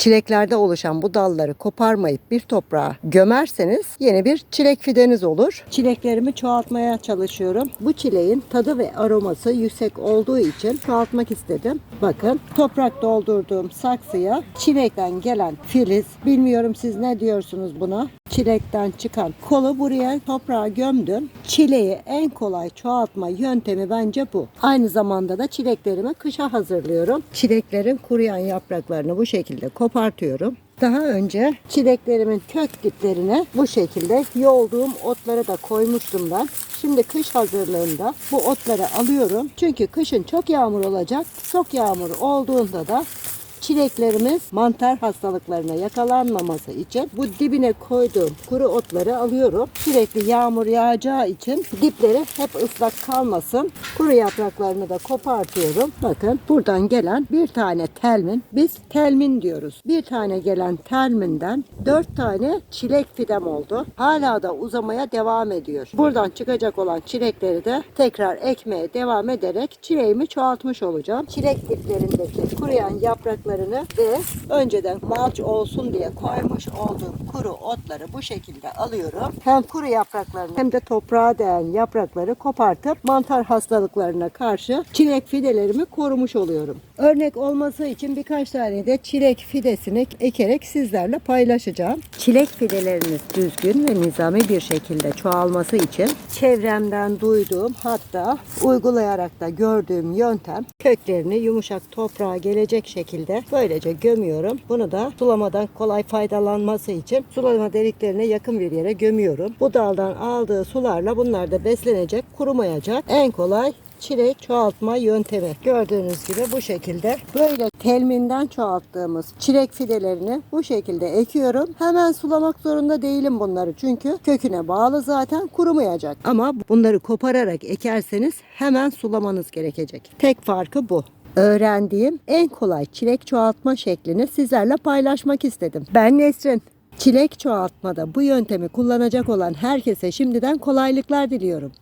çileklerde oluşan bu dalları koparmayıp bir toprağa gömerseniz yeni bir çilek fideniz olur. Çileklerimi çoğaltmaya çalışıyorum. Bu çileğin tadı ve aroması yüksek olduğu için çoğaltmak istedim. Bakın toprak doldurduğum saksıya çilekten gelen filiz, bilmiyorum siz ne diyorsunuz buna? Çilekten çıkan kolu buraya toprağa gömdüm. Çileği en kolay çoğaltma yöntemi bence bu. Aynı zamanda da çileklerimi kışa hazırlıyorum. Çileklerin kuruyan yapraklarını bu şekilde kopartıyorum. Daha önce çileklerimin kök diplerine bu şekilde yolduğum otları da koymuştum ben. Şimdi kış hazırlığında bu otları alıyorum. Çünkü kışın çok yağmur olacak. Çok yağmur olduğunda da çileklerimiz mantar hastalıklarına yakalanmaması için bu dibine koyduğum kuru otları alıyorum. Sürekli yağmur yağacağı için dipleri hep ıslak kalmasın. Kuru yapraklarını da kopartıyorum. Bakın buradan gelen bir tane telmin. Biz telmin diyoruz. Bir tane gelen telminden dört tane çilek fidem oldu. Hala da uzamaya devam ediyor. Buradan çıkacak olan çilekleri de tekrar ekmeye devam ederek çileğimi çoğaltmış olacağım. Çilek diplerindeki kuruyan yapraklarını ve önceden malç olsun diye koymuş olduğum kuru otları bu şekilde alıyorum. Hem kuru yapraklarını hem de toprağa değen yaprakları kopartıp mantar hastalıklarına karşı çilek fidelerimi korumuş oluyorum. Örnek olması için birkaç tane de çilek fidesini ekerek sizlerle paylaşacağım. Çilek fideleriniz düzgün ve nizami bir şekilde çoğalması için çevremden duyduğum hatta uygulayarak da gördüğüm yöntem köklerini yumuşak toprağa gelecek şekilde böylece gömüyorum. Bunu da sulamadan kolay faydalanması için sulama deliklerine yakın bir yere gömüyorum. Bu daldan aldığı sularla bunlar da beslenecek, kurumayacak. En kolay çilek çoğaltma yöntemi. Gördüğünüz gibi bu şekilde böyle telminden çoğalttığımız çilek fidelerini bu şekilde ekiyorum. Hemen sulamak zorunda değilim bunları çünkü köküne bağlı zaten kurumayacak. Ama bunları kopararak ekerseniz hemen sulamanız gerekecek. Tek farkı bu öğrendiğim en kolay çilek çoğaltma şeklini sizlerle paylaşmak istedim. Ben Nesrin. Çilek çoğaltmada bu yöntemi kullanacak olan herkese şimdiden kolaylıklar diliyorum.